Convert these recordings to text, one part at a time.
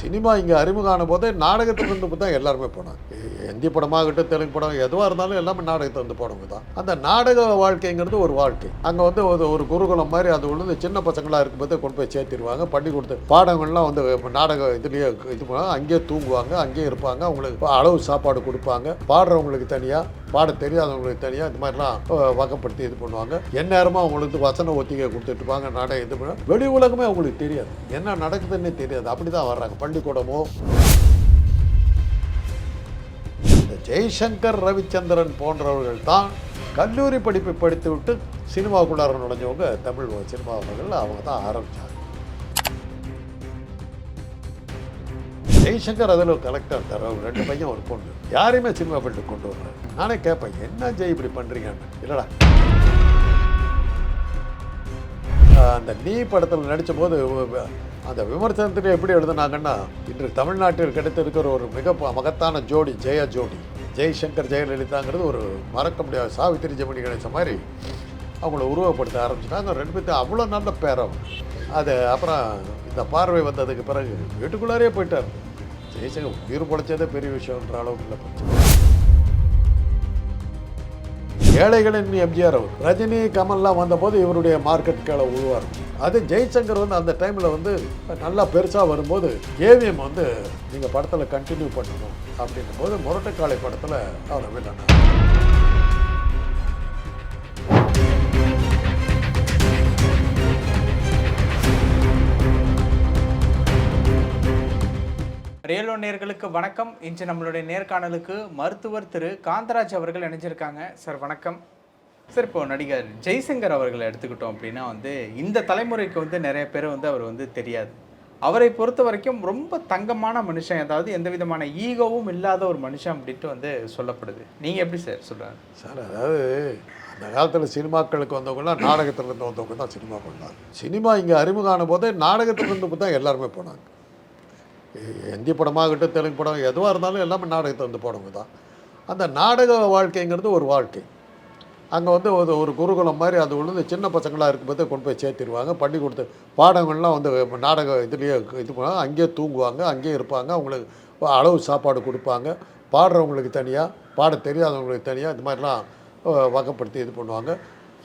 Cinema இங்கே அறிமுகமான போதே நாடகத்திலிருந்து தான் எல்லாருமே போனாங்க. ஹிந்தி இந்தி படமாகட்டும் தெலுங்கு படம் எதுவாக இருந்தாலும் எல்லாமே நாடகத்தை வந்து போனவங்க தான் அந்த நாடக வாழ்க்கைங்கிறது ஒரு வாழ்க்கை. அங்கே வந்து ஒரு ஒரு குருகுலம் மாதிரி அது உள்ள சின்ன பசங்களாக இருக்கும்போது கொண்டு போய் சேர்த்திருவாங்க. பண்ணி கொடுத்து பாடங்கள்லாம் வந்து நாடக இதுலேயே இது பண்ணுவாங்க அங்கேயே தூங்குவாங்க அங்கேயே இருப்பாங்க. அவங்களுக்கு அளவு சாப்பாடு கொடுப்பாங்க. பாடுறவங்களுக்கு தனியாக பாட தெரியாதவங்களுக்கு தனியாக இந்த மாதிரிலாம் வகப்படுத்தி இது பண்ணுவாங்க. எந்நேரமும் அவங்களுக்கு வசன ஒத்திகை கொடுத்துட்டு இருப்பாங்க. நாடகம் இது பண்ண வெளி உலகமே அவங்களுக்கு தெரியாது. என்ன நடக்குதுன்னே தெரியாது. அப்படி தான் வர்றாங்க. பள்ளிக்கூடமோ. இந்த ஜெய்சங்கர் ரவிச்சந்திரன் போன்றவர்கள் தான் கல்லூரி படிப்பை படித்து விட்டு சினிமாவுக்குள்ளார நுழைஞ்சவங்க தமிழ் சினிமாவர்கள். அவங்க தான் ஆரம்பித்தாங்க ஜெய்சங்கர் அதில் கலெக்டர் தர ரெண்டு பையன் ஒரு பொண்ணு. யாரையுமே சினிமா ஃபீல்டுக்கு கொண்டு வரல. நானே கேட்பேன் என்ன ஜெய் இப்படி பண்ணுறீங்கன்னு இல்லைடா. அந்த நீ படத்தில் நடித்த போது அந்த விமர்சனத்திலே எப்படி எழுதுனாங்கன்னா இன்று தமிழ்நாட்டில் கிடைத்திருக்கிற ஒரு மிக மகத்தான ஜோடி ஜெயா ஜோடி ஜெய்சங்கர் ஜெயலலிதாங்கிறது ஒரு மறக்க முடியாத சாவித்திரி ஜெமினி கணேசன் மாதிரி அவங்கள உருவப்படுத்த ஆரம்பிச்சிட்டாங்க. ரெண்டு பேர்த்து அவ்வளோ நல்ல பேரம் அது அப்புறம் இந்த பார்வை வந்ததுக்கு பிறகு வீட்டுக்குள்ளாரே போயிட்டார். ஜெய்சங்கர் உயிர் பொழைச்சதே பெரிய விஷயம்ன்ற அளவுக்கு இல்லை ஏழைகளின் எம்ஜிஆர் அவர். ரஜினி கமல்லாம் வந்தபோது இவருடைய மார்க்கெட் கீழே உழுவார் அது ஜெய்சங்கர் வந்து அந்த டைமில் வந்து நல்லா பெருசாக வரும்போது ஏவிஎம் வந்து நீங்கள் படத்தில் கண்டினியூ பண்ணணும் அப்படின்னும் போது முரட்டைக்காளை படத்தில் அவரை வில்லனா ரேலோ நேர்களுக்கு வணக்கம். இன்று நம்மளுடைய நேர்காணலுக்கு மருத்துவர் திரு. காந்தராஜ் அவர்கள் இணைஞ்சிருக்காங்க. சார் வணக்கம். சார் இப்போ நடிகர் ஜெய்சங்கர் அவர்களை எடுத்துக்கிட்டோம் அப்படின்னா வந்து இந்த தலைமுறைக்கு வந்து நிறைய பேர் வந்து அவர் வந்து தெரியாது. அவரை பொறுத்த வரைக்கும் ரொம்ப தங்கமான மனுஷன். அதாவது எந்த விதமான ஈகோவும் இல்லாத ஒரு மனுஷன் அப்படின்ட்டு வந்து சொல்லப்படுது. நீங்கள் எப்படி சார் சொல்கிறாங்க சார் அதாவது அந்த காலத்தில் சினிமாக்களுக்கு வந்தவங்கலாம் நாடகத்திலிருந்து வந்தவங்க தான் சினிமா பண்ணாங்க. சினிமா இங்கே அறிமுகான போதே நாடகத்திலிருந்து தான் எல்லாருமே போனாங்க. ஹிந்தி படமாகட்டும் தெலுங்கு படம் எதுவாக இருந்தாலும் எல்லாமே நாடகத்தை வந்து போனவங்க தான். அந்த நாடக வாழ்க்கைங்கிறது ஒரு வாழ்க்கை. அங்கே வந்து ஒரு ஒரு குருகுலம் மாதிரி அது உள்ள சின்ன பசங்களாக இருக்கும்போது கொண்டு போய் சேர்த்திருவாங்க. பண்ணி கொடுத்து பாடங்கள்லாம் வந்து நாடக இதுலேயே இது பண்ணுவாங்க அங்கேயே தூங்குவாங்க அங்கேயே இருப்பாங்க. அவங்களுக்கு அளவு சாப்பாடு கொடுப்பாங்க. பாடுறவங்களுக்கு தனியாக பாட தெரியாதவங்களுக்கு தனியாக இது மாதிரிலாம் வகைப்படுத்தி இது பண்ணுவாங்க.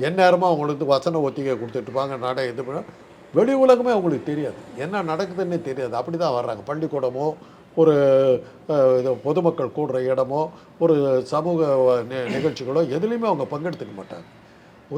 எந்நேரமும் அவங்களுக்கு வசன ஒத்திகை கொடுத்துட்ருப்பாங்க நாடகம் இது பண்ண வெளி உலகமே அவங்களுக்கு தெரியாது. என்ன நடக்குதுன்னே தெரியாது. அப்படி தான் வர்றாங்க. பள்ளிக்கூடமோ ஒரு இது பொதுமக்கள் கூடுற இடமோ ஒரு சமூக நி- நிகழ்ச்சிகளோ எதுலேயுமே அவங்க பங்கெடுத்துக்க மாட்டாங்க.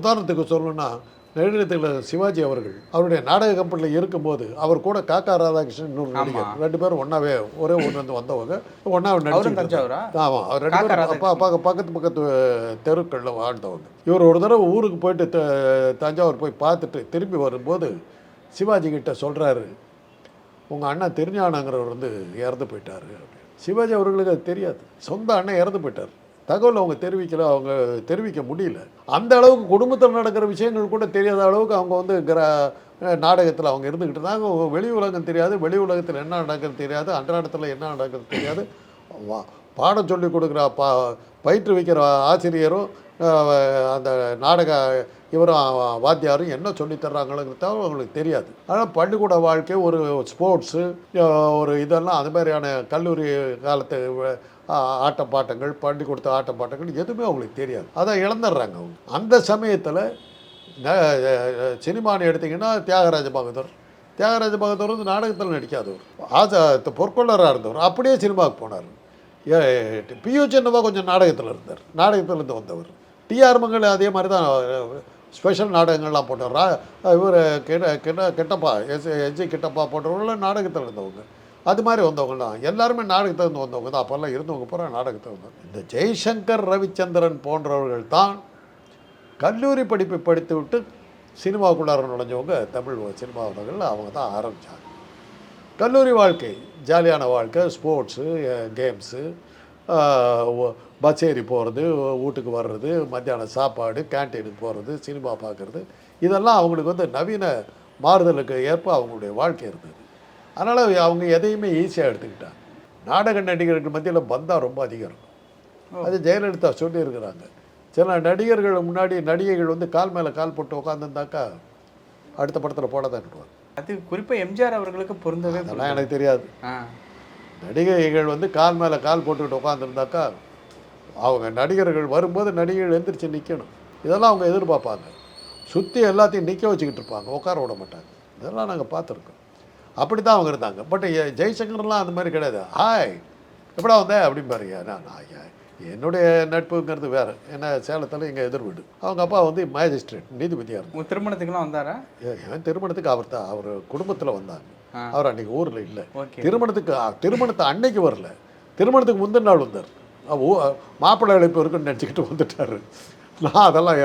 உதாரணத்துக்கு சொல்லணும்னா நெடுநிலத்தில் சிவாஜி அவர்கள் அவருடைய நாடக கம்பெனியில் இருக்கும்போது அவர் கூட காக்கா ராதாகிருஷ்ணன் இன்னொரு நடிகர். ரெண்டு பேரும் ஒன்றாவே ஒரே ஊர்ல இருந்து வந்தவங்க. ஒன்றா அவரும் நடிச்சு தஞ்சாவூரா? ஆமாம் அவர் ரெண்டு பேரும் பக்கத்து பக்கத்து தெருக்களில் வாழ்ந்தவங்க. இவர் ஒரு தடவை ஊருக்கு போயிட்டு த- தஞ்சாவூர் போய் பார்த்துட்டு திரும்பி வரும்போது சிவாஜி கிட்ட சொல்கிறாரு உங்கள் அண்ணன் திருஞானங்கிறவர் வந்து இறந்து போயிட்டாரு. அப்படின்னு. சிவாஜி அவர்களுக்கு அது தெரியாது. சொந்த அண்ணன் இறந்து போயிட்டார். தகவல் அவங்க தெரிவிக்கல அவங்க தெரிவிக்க முடியல. அந்த அளவுக்கு குடும்பத்தில் நடக்கிற விஷயங்கள் கூட தெரியாத அளவுக்கு அவங்க வந்து கிர நாடகத்தில் அவங்க இருந்துக்கிட்டு இருந்தாங்க. வெளி உலகம் தெரியாது. வெளி உலகத்தில் என்ன நடக்கிறது தெரியாது. அன்றாடத்தில் என்ன நடக்கிறது தெரியாது. பாடம் சொல்லி கொடுக்குற பா பயிற்றுவிக்கிற ஆசிரியரும் அந்த நாடக இவரும் வாத்தியாரும் என்ன சொல்லி தர்றாங்களுங்கிறது அவங்களுக்கு தெரியாது. ஆனால் பள்ளிக்கூட வாழ்க்கை ஒரு ஸ்போர்ட்ஸு ஒரு இதெல்லாம் அது மாதிரியான கல்லூரி காலத்து வ- ஆட்டம் பாட்டங்கள் பள்ளிக்கூடத்து ஆட்டம் பாட்டங்கள் எதுவுமே அவங்களுக்கு தெரியாது. அதை இழந்துடுறாங்க அவங்க. அந்த சமயத்தில் சினிமான்னு எடுத்திங்கன்னா தியாகராஜ பகதூர். தியாகராஜ பகதூர் வந்து நாடகத்தில் நடிக்காதவர் ஆசா பொற்கொள்ளராக இருந்தவர். அப்படியே சினிமாவுக்கு போனார். பியூ சின்னமாக கொஞ்சம் நாடகத்தில் இருந்தார். நாடகத்திலேருந்து வந்தவர். டிஆர் மங்கள் அதே மாதிரி தான் ஸ்பெஷல் நாடகங்கள்லாம் போட்டுறா இவர் கிட்ட கிட்ட கிட்டப்பா எஸ் எஜி கிட்டப்பா போன்றவங்களாம் நாடகத்தில் இருந்தவங்க அது மாதிரி வந்தவங்க தான். எல்லாருமே நாடகத்தில் இருந்து வந்தவங்க தான். அப்போல்லாம் இருந்தவங்க பூரா நாடகத்தில் வந்தவங்க இந்த ஜெய்சங்கர் ரவிச்சந்திரன் போன்றவர்கள் தான் கல்லூரி படிப்பை படித்து விட்டு சினிமாவுக்குள்ளார நுழைஞ்சவங்க தமிழ் சினிமாவர்கள் அவங்க தான் ஆரம்பித்தாங்க கல்லூரி வாழ்க்கை ஜாலியான வாழ்க்கை ஸ்போர்ட்ஸு கேம்ஸு பஸ் ஏறி போகிறது வீட்டுக்கு வர்றது மத்தியானம் சாப்பாடு கேன்டீனுக்கு போகிறது சினிமா பார்க்குறது இதெல்லாம் அவங்களுக்கு வந்து நவீன மாறுதலுக்கு ஏற்ப அவங்களுடைய வாழ்க்கை இருந்தது. அதனால் அவங்க எதையுமே ஈஸியாக எடுத்துக்கிட்டாங்க. நாடக நடிகர்கள் மத்தியில் பந்தா ரொம்ப அதிகம் இருக்கும். அது ஜெயலலிதா சொல்லியிருக்கிறாங்க. சில நடிகர்கள் முன்னாடி நடிகைகள் வந்து கால் மேலே கால் போட்டு உட்காந்துருந்தாக்கா அடுத்த படத்தில் போட தான் இருப்பாங்க அது குறிப்பா எம்ஜிஆர் அவர்களுக்கு பொருந்தவே எனக்கு தெரியாது. நடிகைகள் வந்து கால் மேலே கால் போட்டுக்கிட்டு உட்காந்துருந்தாக்கா அவங்க நடிகர்கள் வரும்போது நடிகைகள் எந்திரிச்சு நிற்கணும் இதெல்லாம் அவங்க எதிர்பார்ப்பாங்க. சுற்றி எல்லாத்தையும் நிற்க வச்சுக்கிட்டு இருப்பாங்க. உட்கார விட மாட்டாங்க. இதெல்லாம் நாங்கள் பார்த்துருக்கோம். அப்படி தான் அவங்க இருந்தாங்க. பட் ஜெய்சங்கர்லாம் அந்த மாதிரி கிடையாது. ஹாய் எப்படா வந்த? அப்படிம்பாரு. நான் நான் என்னுடைய நட்புங்கிறது வேறு. ஏன்னா சேலத்தில் எங்கள் எதிர் வீடு. அவங்க அப்பா வந்து மேஜிஸ்ட்ரேட் நீதிபதியாக உங்க திருமணத்துக்குலாம் வந்தாரா? என் திருமணத்துக்கு அவர் தான் அவர் குடும்பத்தில் வந்தாங்க. அவர் அன்னைக்கு ஊரில் இல்லை. திருமணத்துக்கு திருமணத்தை அன்னைக்கு வரல. திருமணத்துக்கு முந்தின நாள் வந்தார். மாப்பிள்ளை அழைப்பு இருக்குன்னு நினச்சிக்கிட்டு வந்துட்டார். நான் அதெல்லாம்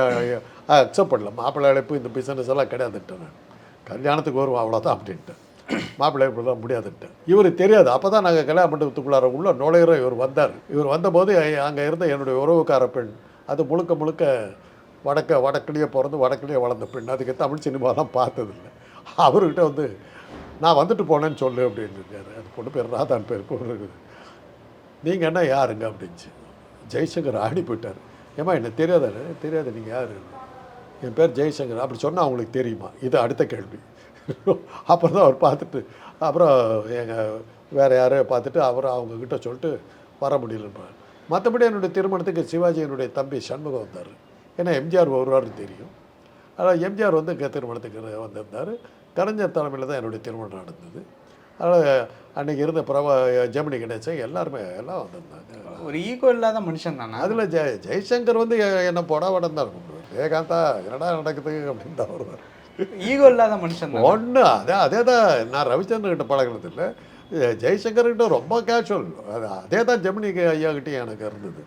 அக்செப்ட் பண்ணல. மாப்பிள்ளை அழைப்பு இந்த பிஸ்னஸ் எல்லாம் கிடையாதுன்ட்டேன் நான் கல்யாணத்துக்கு வருவோம் அவ்வளோதான் அப்படின்ட்டு. மாப்பிள்ளை அழைப்புலாம் முடியாதுன்ட்டேன் இவர் தெரியாது. அப்போ தான் நாங்கள் கல்யாண மண்டபத்துக்குள்ளார உள்ள நுழையிற இவர் வந்தார். இவர் வந்தபோது அங்கே இருந்த என்னுடைய உறவுக்கார பெண் அது முழுக்க முழுக்க வடக்க வடக்குலேயே பிறந்து வடக்குலேயே வளர்ந்த பெண். அதுக்கு தமிழ் சினிமாலாம் பார்த்ததில்லை. அவர்கிட்ட வந்து நான் வந்துட்டு போனேன்னு சொல்லு அப்படின்னு இருக்காரு. அது பொண்ணு பேர் ராதான் பேர் பொண்ணு இருக்குது. நீங்கள் என்ன யாருங்க அப்படின்ச்சு. ஜெய்சங்கர் ஆடி போயிட்டார். ஏம்மா என்ன தெரியாதாரு தெரியாது நீங்கள் யார்? என் பேர் ஜெய்சங்கர். அப்படி சொன்னால் அவங்களுக்கு தெரியுமா? இது அடுத்த கேள்வி. அப்புறம் தான் அவர் பார்த்துட்டு அப்புறம் எங்கள் வேறு யாரையோ பார்த்துட்டு அவர் அவங்கக்கிட்ட சொல்லிட்டு வர முடியலன்றார் மற்றபடி என்னுடைய திருமணத்துக்கு சிவாஜி என்னுடைய தம்பி சண்முகம் வந்தார். ஏன்னா எம்ஜிஆர் வருவார்னு தெரியும். ஆனால் எம்ஜிஆர் வந்து இங்கே திருமணத்துக்கு வந்திருந்தார். கலைஞர் தலைமையில் தான் என்னுடைய திருமணம் நடந்தது. அதனால் அன்றைக்கி இருந்த பிரபா ஜெமினி கணேசன் எல்லாருமே எல்லாம் வந்திருந்தாங்க. ஒரு ஈகோ இல்லாத மனுஷன் தானா? அதில் ஜெய ஜெய்சங்கர் வந்து என்ன போடா வடம் தான் கூப்பிடுவார் விவேகாந்தா என்னடா நடக்குது அப்படின்னு தான் வருவார் ஈகோ இல்லாத மனுஷன் ஒன்று அதே அதே தான் நான் ரவிச்சந்திரன் கிட்ட பழகினது இல்லை. ஜெய்சங்கர்கிட்ட ரொம்ப கேஷுவல் அது அதே தான் ஜெமினி ஐயா கிட்டேயும் எனக்கு இருந்தது.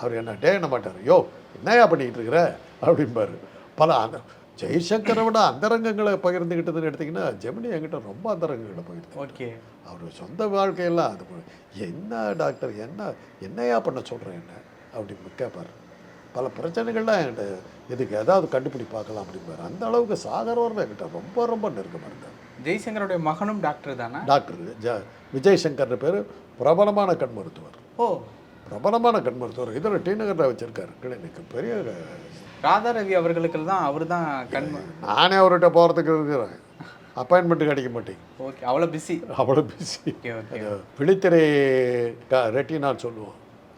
அவர் என்ன டே என்ன மாட்டார்? யோ என்னையா பண்ணிக்கிட்டு இருக்கிற? அப்படிம்பாரு. பல அந்த ஜெய்சங்கரை விட அந்தரங்கங்களை பகிர்ந்துக்கிட்டதுன்னு எடுத்திங்கன்னா ஜெமினி என்கிட்ட ரொம்ப அந்தரங்கங்களை பகிர்ந்து ஓகே. அவர் சொந்த வாழ்க்கையெல்லாம் அது என்ன டாக்டர் என்ன என்னையா பண்ண சொல்கிறேன் என்ன? அப்படின்னு கேட்பார் பல பிரச்சனைகள்லாம் என்கிட்ட இதுக்கு ஏதாவது கண்டுபிடி பார்க்கலாம் அப்படிம்பார். அந்த அளவுக்கு சாகரவரில் என்கிட்ட ரொம்ப ரொம்ப நெருக்கமாக இருந்தார். ஜெய்சங்கருடைய மகனும் டாக்டர் தானா? டாக்டர். ஜ விஜய் சங்கர்னு பேர் பிரபலமான கண் மருத்துவர். ஓ. பிரபலமான கண் மருத்துவர். இதில் டி நகரில் வச்சுருக்காரு. கிளினிக் பெரிய ராதா ரவி அவர்களுக்கு தான் அவர் தான் கண் நானே அவர்கிட்ட போகிறதுக்கு இருக்கிறேன். அப்பாயின்மெண்ட் கிடைக்க மாட்டேங்க ஓகே அவ்வளோ பிஸி அவ்வளோ பிஸி விழித்திரை க ரெட்டினான்னு சொல்லுவோம்.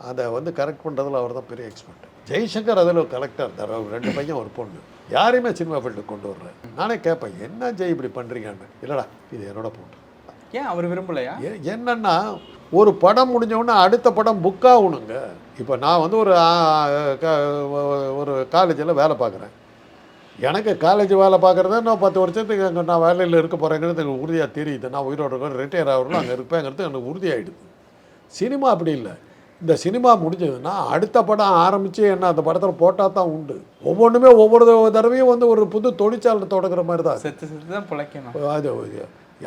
அதை வந்து கரெக்ட் பண்ணுறதுல அவர் தான் பெரிய எக்ஸ்பர்ட் ஜெய்சங்கர் அதில் கலெக்டாக இருந்தார் அவர் ரெண்டு பையன் ஒரு பொண்ணு. யாரையுமே சினிமா ஃபீல்டுக்கு கொண்டு வர்றேன் நானே கேட்பேன் என்ன ஜெய் இப்படி பண்ணுறீங்கன்னு இல்லைடா இது என்னோட பொண்ணு. ஏன் அவர் விரும்பலையா? என்னன்னா ஒரு படம் முடிஞ்ச உடனே அடுத்த படம் புக் ஆகணுங்க. இப்போ நான் வந்து ஒரு ஒரு காலேஜில் வேலை பார்க்குறேன். எனக்கு காலேஜ் வேலை பார்க்குறத நான் பத்து வருஷத்துக்கு அங்கே நான் வேலையில் இருக்க போகிறேங்கிறது எனக்கு உறுதியாக தெரியுது. நான் உயிரோட இருக்கேன் ரிட்டையர் ஆகிறோம் அங்கே இருப்பேங்கிறது எனக்கு உறுதியாயிடுது. சினிமா அப்படி இல்லை. இந்த சினிமா முடிஞ்சதுன்னா அடுத்த படம் ஆரம்பித்து என்ன அந்த படத்தில் போட்டால் தான் உண்டு. ஒவ்வொன்றுமே ஒவ்வொரு தடவையும் வந்து ஒரு புது தொழிற்சாலை தொடங்குற மாதிரி தான் செத்து செத்து தான் பிழைக்கணும். அது.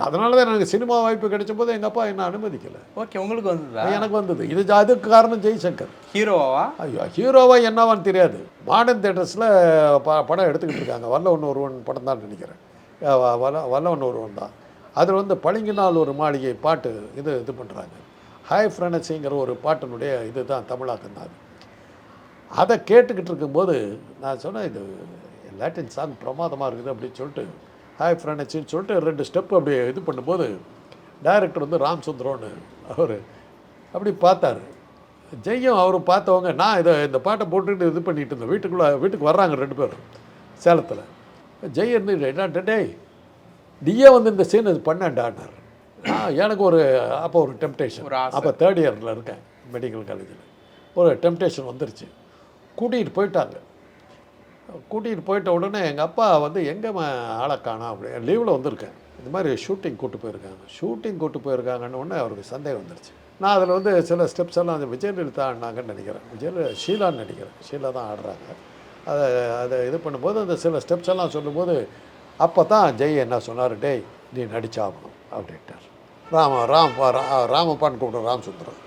அதனால தான் எனக்கு சினிமா வாய்ப்பு கிடைச்ச போது எங்கள் அப்பா என்ன அனுமதிக்கலை. ஓகே உங்களுக்கு வந்ததா? எனக்கு வந்தது. இது அதுக்கு காரணம் ஜெய்சங்கர். ஹீரோவா? ஐயோ ஹீரோவா என்னவான்னு தெரியாது. மாடர்ன் தேட்டர்ஸில் ப படம் எடுத்துக்கிட்டு இருக்காங்க. வல்ல ஒன்று ஒருவன் படம் தான் நினைக்கிறேன். வல்ல வல்ல ஒன்று ஒருவன் தான். அதில் வந்து பளிங்கினால் ஒரு மாளிகை பாட்டு இது இது பண்ணுறாங்க ஹாய் ஃப்ரெனஸிங்கிற ஒரு பாட்டினுடைய இது தான் தமிழாக்கம் தான் அது. அதை கேட்டுக்கிட்டு இருக்கும்போது நான் சொன்னேன் இது லாட்டின் சாங் பிரமாதமாக இருக்குது அப்படின்னு சொல்லிட்டு ஹாய் ஃப்ரெண்ட்ஸின்னு சொல்லிட்டு ரெண்டு ஸ்டெப் அப்படியே இது பண்ணும்போது டைரக்டர் வந்து ராம் சுந்தரம்னு அவர் அப்படி பார்த்தாரு. ஜெய்யும் அவரும் பார்த்தவங்க நான் இதை இந்த பாட்டை போட்டுக்கிட்டு இது பண்ணிட்டு இருந்தேன். வீட்டுக்குள்ளே வீட்டுக்கு வர்றாங்க ரெண்டு பேரும் சேலத்தில். ஜெய் இருந்து "டேய், டேய் நீயே வந்து இந்த சீன் இது பண்ணேன்டான்னார் எனக்கு ஒரு அப்போ ஒரு டெம்டேஷன். அப்போ தேர்ட் இயரில் இருக்கேன் மெடிக்கல் காலேஜில் ஒரு டெம்டேஷன் வந்துருச்சு. கூட்டிகிட்டு போயிட்டாங்க. கூட்டிகிட்டு போயிட்ட உடனே எங்கள் அப்பா வந்து எங்கே ஆளை காணா அப்படி. லீவில் வந்திருக்கேன். இந்த மாதிரி ஷூட்டிங் கூட்டு போயிருக்காங்க. ஷூட்டிங் கூட்டு போயிருக்காங்கன்னு உடனே அவருக்கு சந்தேகம் வந்துருச்சு. நான் அதில் வந்து சில ஸ்டெப்ஸ் எல்லாம் அந்த விஜயலலிதா ஆடினாங்கன்னு நினைக்கிறேன். விஜயல ஷீலான்னு நினைக்கிறேன். ஷீலா தான் ஆடுறாங்க. அதை அதை இது பண்ணும்போது அந்த சில ஸ்டெப்ஸ் எல்லாம் சொல்லும்போது அப்போ தான் ஜெய் என்ன சொன்னார் டேய் நீ நடிச்சாகணும் அப்படின்ட்டார். ராம ராம் ராமப்பான்னு கூப்பிட்ற ராம் சுந்தரம்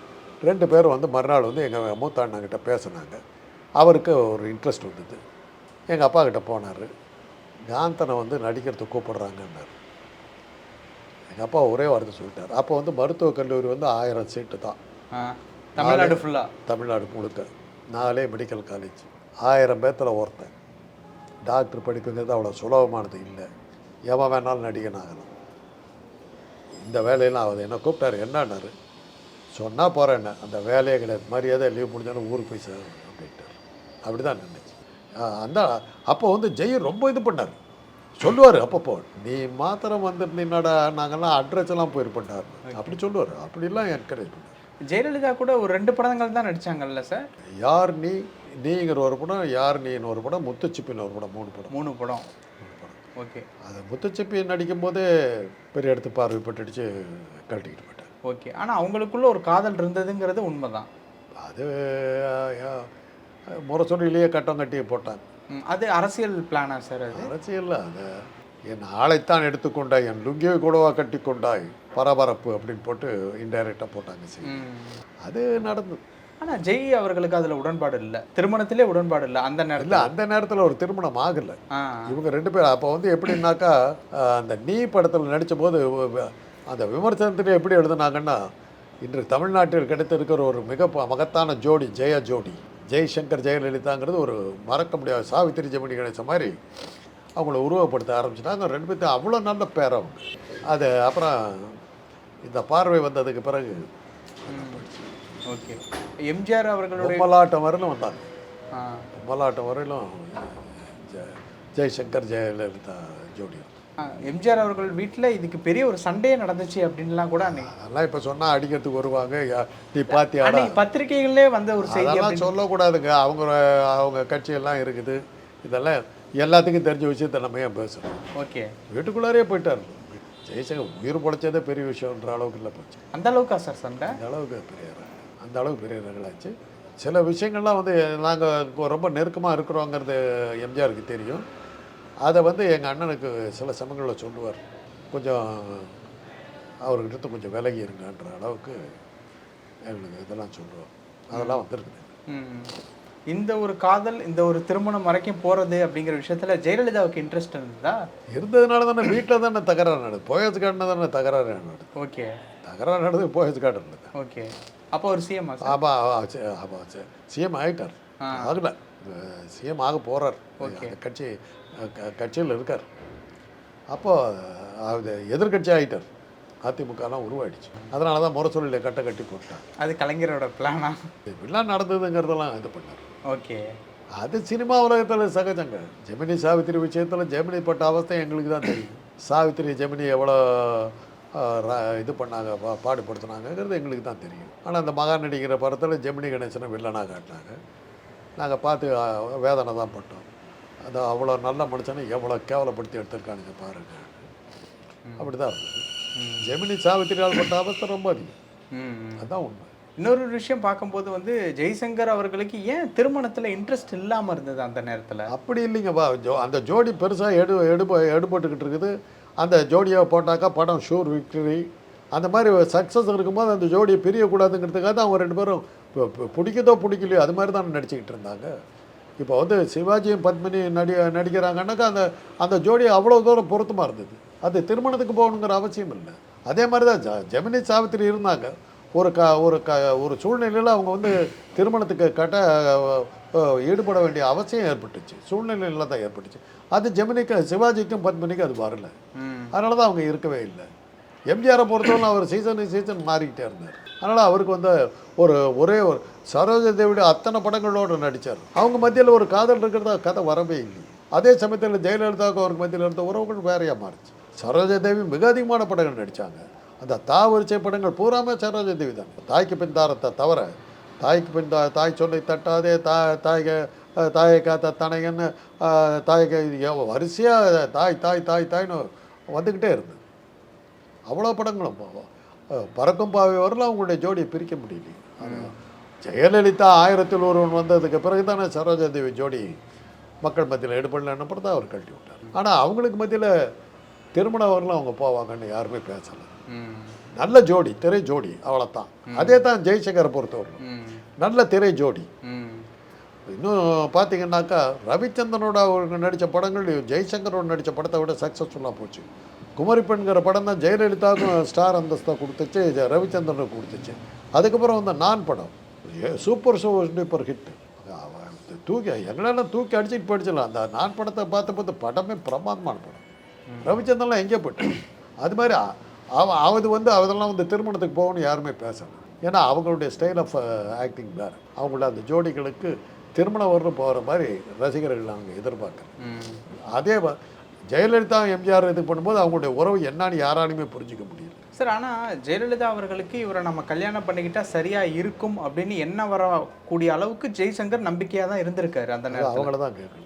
ரெண்டு பேரும் வந்து மறுநாள் வந்து எங்கள் மூத்த அண்ணங்கிட்ட பேசுனாங்க. அவருக்கு ஒரு இன்ட்ரெஸ்ட் வந்தது. எங்கள் அப்பா கிட்ட போனார். காந்தனை வந்து நடிக்கிறதுக்கு கூப்பிடுறாங்கன்னாரு. எங்கள் அப்பா ஒரே வார்த்தை சொல்லிட்டார். அப்போ வந்து மருத்துவக் கல்லூரி வந்து ஆயிரம் சீட்டு தான். தமிழ்நாடு ஃபுல்லாக தமிழ்நாடு முழுக்க. நாலே மெடிக்கல் காலேஜ் ஆயிரம் பேர்த்தில் ஒருத்தன். டாக்டர் படிப்புங்கிறது அவ்வளோ சுலபமானது இல்லை. எவன் வேணாலும் நடிகன் ஆகலாம். இந்த வேலையெல்லாம் ஆகுது என்ன கூப்பிட்டாரு? என்னன்னாரு? சொன்னால் போகிறேன் அந்த வேலையே கிடையாது. மரியாதை லீவ் முடிஞ்சாலும் ஊருக்கு போய் சேரும் அப்படின்ட்டார். அப்படி தான் ஆஹ் அந்த அப்போ வந்து ஜெய் ரொம்ப இது பண்ணார். சொல்லுவார் அப்பப்போ நீ மாத்திரம் வந்துருந்தீங்கடா நாங்கள்லாம் அட்ரஸ் எல்லாம் போயிருப்போண்டார் அப்படி சொல்லுவார். அப்படிலாம் என்கரேஜ் பண்ணார். ஜெயலலிதா கூட ஒரு ரெண்டு படங்கள் தான் நடிச்சாங்கல்ல சார்? யார் நீ நீங்கிற ஒரு படம் யார் நீன்னு ஒரு படம் முத்துச்சிப்பின்னு ஒரு படம் மூணு படம். மூணு படம். ஓகே. அது முத்துச்சிப்பி நடிக்கும் போதே பெரிய இடத்து பார்வை பட்டுடுச்சு கழட்டிக்கிட்டு போயிட்டேன் ஓகே. ஆனால் அவங்களுக்குள்ள ஒரு காதல் இருந்ததுங்கிறது உண்மைதான். அது அஹ், முரசொலியிலேயே கட்டம் கட்டி போட்டாங்க அது அரசியல் பிளானா சார் அது? அரசியல் அது. என் ஆளைத்தான் எடுத்துக்கொண்டாய் என் லுங்கியை கூடவா கட்டி கொண்டாய் பரபரப்பு அப்படின்னு போட்டு இன்டைரக்டாக போட்டாங்க சரி. அது நடந்தது. ஆனா ஜெய் அவர்களுக்கு அதுல உடன்பாடு இல்லை. திருமணத்திலே உடன்பாடு இல்லை அந்த நேரத்தில். இல்லை அந்த நேரத்தில் ஒரு திருமணம் ஆகலை. இவங்க ரெண்டு பேரும் அப்போ வந்து எப்படின்னாக்கா அந்த நீ படத்தில் நடித்த போது அந்த விமர்சனத்தில் எப்படி எழுதுனாங்கன்னா இன்று தமிழ்நாட்டில் கிடைத்திருக்கிற ஒரு மிக மகத்தான ஜோடி ஜெய ஜோடி. ஜெய்சங்கர் ஜெயலலிதாங்கிறது ஒரு மறக்க முடியாத சாவித்திரி ஜெமினி கணேச மாதிரி அவங்கள உருவப்படுத்த ஆரம்பிச்சிட்டாங்க. ரெண்டு பேர்த்தையும் அவ்வளோ நல்ல பேர் அவங்க. அது அப்புறம் இந்த பார்வை வந்ததுக்கு பிறகு ஓகே. எம்ஜிஆர் அவர்களுடைய பொம்மலாட்டம் வரையிலும் வந்தாங்க. ஆ, பொம்மலாட்டம் வரையிலும் ஜெய்சங்கர் ஜெயலலிதா ஜோடி ஆ, எம்ஜிஆர் அவர்கள் வீட்டில் இதுக்கு பெரிய ஒரு சண்டையே நடந்துச்சு அப்படின்லாம் கூட அதெல்லாம் இப்போ சொன்னால் அடிக்கிறதுக்கு வருவாங்க. நீ அன்னைக்கு பத்திரிகைகளே வந்த ஒரு செய்தி சொல்லக்கூடாதுங்க. அவங்க அவங்க கட்சியெல்லாம் இருக்குது. இதெல்லாம் எல்லாத்துக்கும் தெரிஞ்ச விஷயத்தை நம்ம ஏன் பேசுகிறோம் ஓகே. வீட்டுக்குள்ளாரே போயிட்டார். ஜெய்சங்கர் உயிர் பொழைச்சதே பெரிய விஷயம்ன்ற அளவுக்கு இல்லை போச்சு. அந்த அளவுக்கா சார் சண்டை? அந்த அளவுக்கு பெரிய அந்த அளவுக்கு பெரிய ரகலாச்சு சில விஷயங்கள்லாம் வந்து நாங்கள் ரொம்ப நெருக்கமாக இருக்கிறோங்கிறது எம்ஜிஆருக்கு தெரியும். அதை வந்து எங்கள் அண்ணனுக்கு சில சமயங்களில் சொல்லுவார். கொஞ்சம் அவர்கிட்ட கொஞ்சம் விலகி இருங்கன்ற அளவுக்கு எங்களுக்கு இதெல்லாம் சொல்லுவார். அதெல்லாம் வந்திருக்குது. இந்த ஒரு காதல் இந்த ஒரு திருமணம் வரைக்கும் போறது அப்படிங்கிற விஷயத்துல ஜெயலலிதாவுக்கு இன்ட்ரெஸ்ட் இருந்ததா? இருந்ததுனால தானே வீட்டில் தானே தகராறு நடக்குது. போயஸ் காட்டின தானே தகராறு நடக்குது. ஓகே. தகராறு நடந்தது போயஸ் காட்டுறது ஓகே. அப்போ ஒரு சிஎம் சார்? ஆமாம் ஆமாம் சிஎம் ஆகிட்டார். ஆகல. சிஎம் ஆக போகிறார். அந்த கட்சி கட்சியில் இருக்கார். அப்போ அது எதிர்கட்சி ஆகிட்டார் அதிமுகலாம் உருவாயிடுச்சு. அதனால தான் முரசொலியில் கட்ட கட்டி போட்டாங்க அது கலைஞரோட பிளானா இப்படிலாம் நடந்ததுங்கிறதெல்லாம் இது பண்ணார். ஓகே. அது சினிமா உலகத்தில் சகஜங்க. ஜெமினி சாவித்திரி விஷயத்தில் ஜெமினி பட்ட அவஸ்தை எங்களுக்கு தான் தெரியும். சாவித்திரி ஜெமினி எவ்வளோ இது பண்ணாங்க பா பாடுபடுத்தினாங்கங்கிறது எங்களுக்கு தான் தெரியும். ஆனால் அந்த மகா நடிக்கிற படத்தில் ஜெமினி கணேசனை வில்லனாக காட்டினாங்க. நாங்கள் பார்த்து வேதனை தான் பட்டோம். அது அவ்வளோ நல்ல மனுஷனை எவ்வளோ கேவலப்படுத்தி எடுத்திருக்கானுங்க பாருங்க. அப்படி தான் இருந்தது. ஜெமினி சாவித்திரியால் பட்ட அவஸ்தை ரொம்ப அதிகம். அதுதான் உண்மை. இன்னொரு விஷயம் பார்க்கும்போது வந்து ஜெய்சங்கர் அவர்களுக்கு ஏன் திருமணத்துல இன்ட்ரெஸ்ட் இல்லாம இருந்தது அந்த நேரத்துல? அப்படி இல்லைங்கப்பா ஜோ அந்த ஜோடி பெருசாக எடு எடுப எடுபட்டுக்கிட்டு இருக்குது. அந்த ஜோடியை போட்டாக்கா படம் ஷூர் விக்டரி அந்த மாதிரி சக்ஸஸ் இருக்கும்போது அந்த ஜோடியை பிரியக்கூடாதுங்கிறதுக்காக தான் அவங்க ரெண்டு பேரும் பிடிக்குதோ பிடிக்கலையோ அது மாதிரி தான் நடிச்சுக்கிட்டு இருந்தாங்க. இப்போ வந்து சிவாஜியும் பத்மினி நடி நடிக்கிறாங்கன்னாக்கா அந்த அந்த ஜோடி அவ்வளோ தூரம் பொருத்தமாக இருந்தது. அது திருமணத்துக்கு போகணுங்கிற அவசியம் இல்லை. அதே மாதிரி தான் ஜ- ஜெமினி சாவித்திரி இருந்தாங்க. ஒரு க ஒரு க ஒரு சூழ்நிலையில் அவங்க வந்து திருமணத்துக்கு கட்ட ஈடுபட வேண்டிய அவசியம் ஏற்பட்டுச்சு. சூழ்நிலையில் தான் ஏற்பட்டுச்சு. அது ஜெமினிக்கு சிவாஜிக்கும் பத்மினிக்கும் அது வரல. அதனால தான் அவங்க இருக்கவே இல்லை. எம்ஜிஆரை பொறுத்தவரை அவர் சீசன் சீசன் மாறிக்கிட்டே இருந்தார். அதனால் அவருக்கு வந்து ஒரு ஒரே ஒரு சரோஜா தேவியோட அத்தனை படங்களோடு நடித்தார் அவங்க மத்தியில் ஒரு காதல் இருக்கிறதா கதை வரவே இல்லை. அதே சமயத்தில் ஜெயலலிதாவுக்கு அவருக்கு மத்தியில் இருந்த உறவுகள் வேறையாக மாறிச்சு. சரோஜா தேவி மிக அதிகமான படங்கள் நடித்தாங்க அந்த தா வரிசை படங்கள் பூராமே சரோஜா தேவி தான். தாய்க்கு பின் தாரத்தை தவிர தாய்க்கு பின் தா தாய் சொல்லி தட்டாதே தா தாய்க தாயை காத்த தனையன்னு தாய்க்கு வரிசையாக தாய் தாய் தாய் தாய்னு வந்துக்கிட்டே இருந்தது. அவ்வளோ படங்களும் பறக்கும் பாவை வரலாம் அவங்களுடைய ஜோடியை பிரிக்க முடியலையே. ஜெயலலிதா ஆயிரத்தில் ஒருவன் வந்ததுக்கு பிறகு தானே சரோஜா தேவி ஜோடி மக்கள் மத்தியில் எடுபடலன்னு தான் அவர் கழட்டி விட்டார். ஆனால் அவங்களுக்கு மத்தியில் திருமணம் வரலாம் அவங்க போவாங்கன்னு யாருமே பேசலை. நல்ல ஜோடி திரை ஜோடி அவ்வளோதான் அதே தான் ஜெய்சங்கரை பொறுத்தவரை நல்ல திரை ஜோடி. இன்னும் பார்த்தீங்கன்னாக்கா ரவிச்சந்திரனோட அவங்க நடித்த படங்கள் ஜெய்சங்கரோட நடித்த படத்தை விட சக்ஸஸ்ஃபுல்லாக போச்சு. குமரி பெண்கிற படம் தான் ஜெயலலிதாவுக்கும் ஸ்டார் அந்தஸ்தை கொடுத்துச்சு ரவிச்சந்திரனுக்கு கொடுத்துச்சு. அதுக்கப்புறம் வந்து நான் படம். ஏ- சூப்பர் சூப்பர் ஹிட் தூக்கி எங்களெல்லாம் தூக்கி அடிச்சுட்டு போயிடுச்சிடலாம் அந்த நான் படத்தை பார்த்த பார்த்து படமே பிரமாதமான படம். ரவிச்சந்திரன்லாம் எங்கே போயிட்டான். அது மாதிரி அ- அவ அது வந்து அதெல்லாம் வந்து திருமணத்துக்கு போகணும்னு யாருமே பேசணும் ஏன்னா அவங்களுடைய ஸ்டைல் ஆஃப் ஆக்டிங் வேறு. அவங்களோட அந்த ஜோடிகளுக்கு திருமணம் வரணும் போகிற மாதிரி ரசிகர்கள் நாங்கள் எதிர்பார்க்குறோம் ம். அதே ஜெயலலிதா எம்ஜிஆர் இது பண்ணும்போது அவங்களுடைய உறவு என்னன்னு யாராலையுமே புரிஞ்சுக்க முடியல. சார் ஆனால் ஜெயலலிதா அவர்களுக்கு இவரை நம்ம கல்யாணம் பண்ணிக்கிட்டா சரியா இருக்கும் அப்படின்னு என்ன வரக்கூடிய அளவுக்கு ஜெய்சங்கர் நம்பிக்கையாக தான் இருந்திருக்காரு அந்த நேரத்தில்? அவங்கள தான் கேட்கணும்.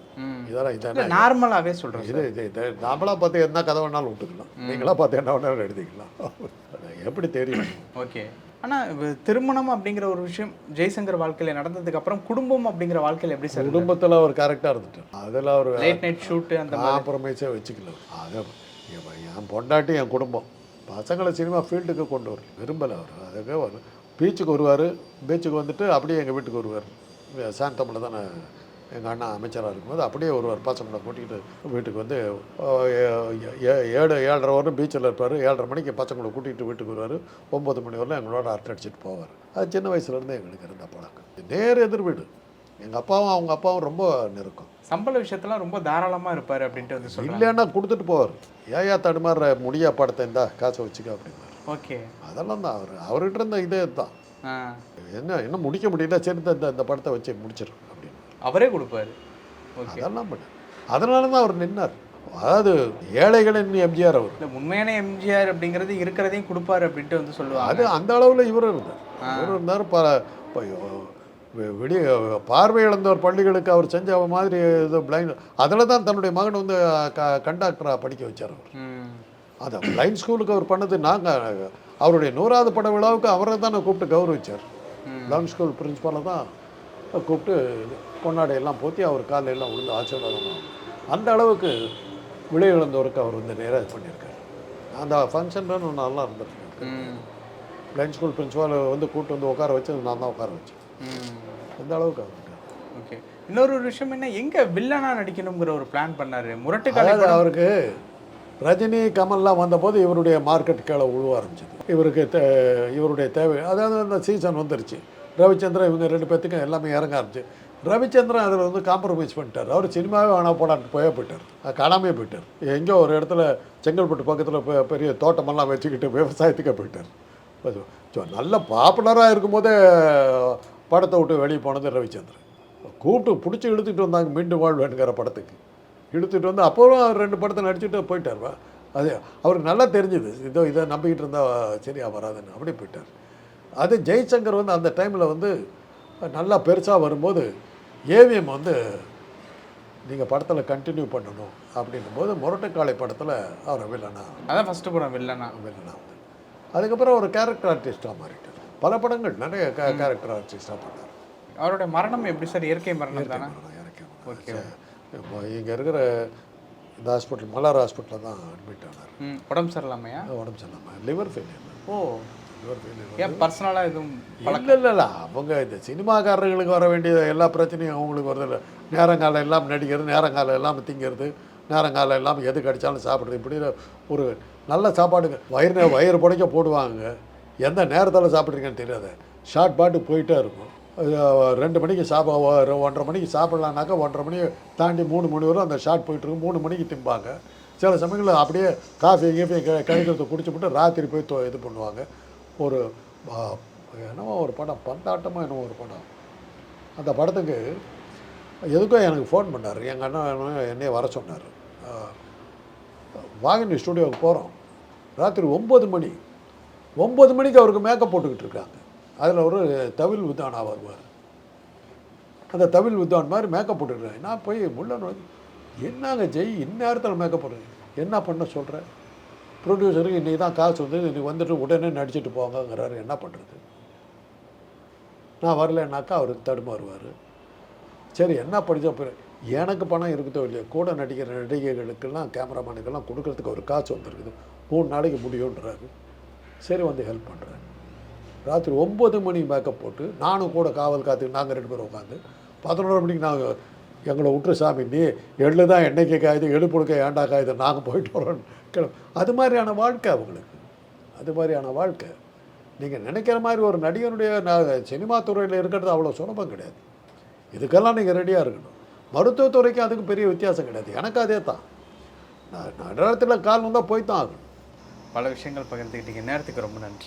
இதெல்லாம் இதான் நார்மலாகவே சொல்கிறேன் இது இது நாமளாக பார்த்து என்ன கதை வேணாலும் விட்டுக்கலாம். நீங்களா பார்த்து என்ன வேணாலும் எழுதிக்கலாம். எப்படி தெரியும்? ஓகே. ஆனால் திருமணம் அப்படிங்கிற ஒரு விஷயம் ஜெய்சங்கர் வாழ்க்கையில் நடந்ததுக்கு அப்புறம் குடும்பம் அப்படிங்கிற வாழ்க்கையில் எப்படி சார் குடும்பத்தில் அவர் கரெக்டாக இருந்துட்டார். அதில் அவர் லேட் நைட் ஷூட்டு அந்த காம்ப்ரமைஸே வச்சுக்கல அது என் பொண்டாட்டி என் குடும்பம். பசங்களை சினிமா ஃபீல்டுக்கு கொண்டு வர விரும்பலை அவர். அதுக்கு வரு- பீச்சுக்கு வருவார் பீச்சுக்கு வந்துட்டு அப்படியே எங்கள் வீட்டுக்கு வருவார். சாந்தமில் தானே எங்கள் அண்ணா அமைச்சராக இருக்கும்போது அப்படியே வருவார். பசங்களை கூட்டிகிட்டு வீட்டுக்கு வந்து ஏழு ஏழரை வரைக்கும் பீச்சில் இருப்பார். ஏழரை மணிக்கு பசங்களை கூட்டிகிட்டு வீட்டுக்கு வருவார். ஒம்பது மணி வரலாம் எங்களோட அரட்டை அடிச்சிட்டு போவார். அது சின்ன வயசுலேருந்தே எங்களுக்கு இருந்த பழக்கம். நேர் எதிர் வீடு. எங்கள் அப்பாவும் அவங்க அப்பாவும் ரொம்ப நெருக்கம். சம்பள விஷயத்தெல்லாம் ரொம்ப தாராளமாக இருப்பார் அப்படின்ட்டு வந்து சொல்கிறாங்க இல்லைன்னா கொடுத்துட்டு போவார். ஏயா தடுமாறுற முடியா படத்தை இந்தா காசை வச்சுக்க அப்படின்னாரு ஓகே. அதெல்லாம் தான் அவர் அவர்கிட்ட இருந்த இதே தான். என்ன என்ன முடிக்க முடியல சரி இந்த இந்த- படத்தை வச்சு முடிச்சிரு அப்படின்னு. அவரே கொடுப்பாரு. அதெல்லாம் பண்ண. அதனால தான் அவர் நின்னார். அதாவது ஏழைகளின் எம்ஜிஆர் அவர். இல்லை உண்மையான எம்ஜிஆர் அப்படிங்கிறது இருக்கிறதையும் கொடுப்பாரு அப்படின்ட்டு வந்து சொல்லுவாங்க. அது அந்த அளவில் இவர் இருந்தார். இவர் இருந்தார் ப ப- வெ- வெளிய பார்வை இழந்தவர் பள்ளிகளுக்கு அவர் செஞ்ச மாதிரி இது பிளைண்ட் அதில் தான் தன்னுடைய மகன் வந்து க கண்டாக்டராக படிக்க வச்சார் அவர். அது பிளைண்ட் ஸ்கூலுக்கு அவர் பண்ணது நாங்கள் அவருடைய நூறாவது பட விழாவுக்கு அவரை தான் கூப்பிட்டு கௌரவிச்சார். பிளைண்ட் ஸ்கூல் பிரின்ஸ்பாலை தான் கூப்பிட்டு கொண்டாடி எல்லாம் போத்தி அவர் காலையில எல்லாம் விழுந்து ஆசீர்வாதம். அந்த அளவுக்கு விலை இழந்தவருக்கு அவர் வந்து நேராக பண்ணியிருக்காரு. அந்த ஃபங்க்ஷன் நல்லா இருந்திருக்கு பிளைண்ட் ஸ்கூல் பிரின்ஸ்பால் வந்து கூப்பிட்டு வந்து உட்கார வச்சு நான் தான் உட்கார வச்சேன். அந்த அளவுக்கு அவர். ஓகே. இன்னொரு ஒரு விஷயம் என்ன? எங்க வில்லனா நடிக்கணுங்கிற ஒரு பிளான் பண்ணாரு? முரட்டுக்காலை அதாவது அவருக்கு ரஜினி கமல்லாம் வந்தபோது இவருடைய மார்க்கெட் கீழே உழுவ ஆரம்பிச்சது. இவருக்கு தே இவருடைய தேவை. அதாவது அந்த சீசன் வந்துருச்சு. ரவிச்சந்திரன் இவங்க ரெண்டு பேர்த்துக்கும் எல்லாமே இறங்க ஆரம்பிச்சு. ரவிச்சந்திரன் அதில் வந்து காம்ப்ரமைஸ் பண்ணிட்டார். அவர் சினிமாவே வேணாம் போடான்னு போயே போயிட்டார். அது காணாமே போயிட்டார். எங்கேயோ ஒரு இடத்துல செங்கல்பட்டு பக்கத்தில் பெரிய தோட்டமெல்லாம் வச்சுக்கிட்டு விவசாயத்துக்கே போயிட்டார். சொ- நல்ல பாப்புலராக இருக்கும்போதே படத்தை விட்டு வெளியே போனது ரவிச்சந்திரன். கூப்பிட்டு பிடிச்சி இழுத்துட்டு வந்தாங்க மீண்டும் வாழ்வேனுங்கிற படத்துக்கு. இழுத்துட்டு வந்து அப்போவும் அவர் ரெண்டு படத்தை நடிச்சுட்டு போயிட்டார் வா. அது அவருக்கு நல்லா தெரிஞ்சுது. இதோ இதை நம்பிக்கிட்டு இருந்தால் சரியா வராதுன்னு. அப்படி போயிட்டார். அது ஜெய்சங்கர் வந்து அந்த டைமில் வந்து நல்லா பெருசாக வரும்போது ஏவிஎம் வந்து நீங்கள் படத்தில் கண்டினியூ பண்ணணும். அப்படின்னும் போது முரட்டுக்காளை படத்தில் அவரை வில்லனா. அதான் ஃபர்ஸ்ட் படம் வில்லனா. வில்லனா வந்து. அதுக்கப்புறம் ஒரு கேரக்டர் ஆர்டிஸ்ட்டாக மாறிட்டார். பல படங்கள் நிறைய கேரக்டர் ஆர்டிஸ்ட்டாக பண்ணார் அவருடைய மரணம் எப்படி சார்? இயற்கை மரணம் தானே? ஓகே இப்போ இங்கே இருக்கிற இந்த ஹாஸ்பிட்டல் மலர் ஹாஸ்பிட்டலில் தான் அட்மிட் ஆனார். உடம்பு சரியில்லாமையா? உடம்பு சரியில்லாமல் லிவர் ஃபெயிலியர் ஓ. லிவர் ஃபெயிலியர் ஏன் பர்சனலாக எதுவும் இல்லை இல்லை இல்லை. அவங்க இந்த சினிமாக்காரர்களுக்கு வர வேண்டிய எல்லா பிரச்சனையும் அவங்களுக்கு வருது. இல்லை நேரங்காலம் எல்லாம் நடிக்கிறது நேரங்காலம் எல்லாம் திங்கிறது நேரங்காலம் எல்லாம் எது கடிச்சாலும் சாப்பிட்றது. இப்படி ஒரு நல்ல சாப்பாடுங்க. வயிறு வயிறு புடைக்க போடுவாங்க. எந்த நேரத்தில் சாப்பிட்றீங்கன்னு தெரியாது. ஷார்ட் பாட்டு போயிட்டே இருக்கும். ரெண்டு மணிக்கு சாப்பா ஒன்றரை மணிக்கு சாப்பிட்லான்னாக்கா ஒன்றரை மணி தாண்டி மூணு மணி வரும் அந்த ஷார்ட் போயிட்டுருக்கும் மூணு மணிக்கு திம்பாங்க. சில சமயங்களில் அப்படியே காஃபி கீஃபி க- கழிக்கிறத குடிச்சுப்புட்டு ராத்திரி போய் தோ இது பண்ணுவாங்க. ஒரு என்னமோ என்னவோ ஒரு படம் பந்தாட்டமாக என்னவோ ஒரு படம். அந்த படத்துக்கு எதுக்கும் எனக்கு ஃபோன் பண்ணார். எங்கள் அண்ணன் என்னையே வர சொன்னார். வாகினி ஸ்டுடியோவுக்கு போகிறோம் ராத்திரி ஒம்பது மணி. ஒம்பது மணிக்கு அவருக்கு மேக்கப் போட்டுக்கிட்டு இருக்காங்க. அதில் ஒரு தவில் வித்வானாக வருவார் அந்த தவில் வித்வான் மாதிரி மேக்கப் போட்டுக்கிறாங்க நான் போய் முள்ள நோக்கி என்னங்க ஜெய்? இந்நேரத்தில் மேக்கப் போடுறேன் என்ன பண்ண சொல்கிறேன் ப்ரொடியூசருக்கு இன்றைக்கி தான் காசு வந்து இன்றைக்கி வந்துட்டு உடனே நடிச்சுட்டு போவாங்கங்கிறாரு என்ன பண்ணுறது நான் வரலைன்னாக்கா அவர் தடுமாறுவார். சரி என்ன படித்த பிறகு எனக்கு பணம் இருக்குதோ இல்லையோ? கூட நடிக்கிற நடிகைகளுக்கெல்லாம் கேமராமேனுக்கெல்லாம் கொடுக்கறதுக்கு ஒரு காசு வந்திருக்குது. மூணு நாளைக்கு முடியுன்றாரு சரி வந்து ஹெல்ப் பண்ணுறேன் ராத்திரி ஒம்பது மணி மேக்கப் போட்டு நானும் கூட காவல் காத்து நாங்கள் ரெண்டு பேரும் உட்காந்து பதினோரு மணிக்கு நாங்கள் எங்களை விட்டுரு சாமி நீ எள்ளு தான் எண்ணெய்க்கு காயுது எடுப்புழுக்க ஏண்டா காயுது நாங்கள் போயிட்டு வரோம். கிளம்பு அது மாதிரியான வாழ்க்கை அவங்களுக்கு. அது மாதிரியான வாழ்க்கை. நீங்கள் நினைக்கிற மாதிரி ஒரு நடிகனுடைய சினிமா துறையில் இருக்கிறது அவ்வளோ சுலபம் கிடையாது. இதுக்கெல்லாம் நீங்கள் ரெடியாக இருக்கணும். மருத்துவத்துறைக்கு அதுக்கு பெரிய வித்தியாசம் கிடையாது. எனக்கு அதே தான். நடுராத்திரியில் கால் வந்தால் போய் தான் ஆகணும். பல விஷயங்கள் பகிர்ந்துக்கிட்டீங்க. நேரத்துக்கு ரொம்ப நன்றி.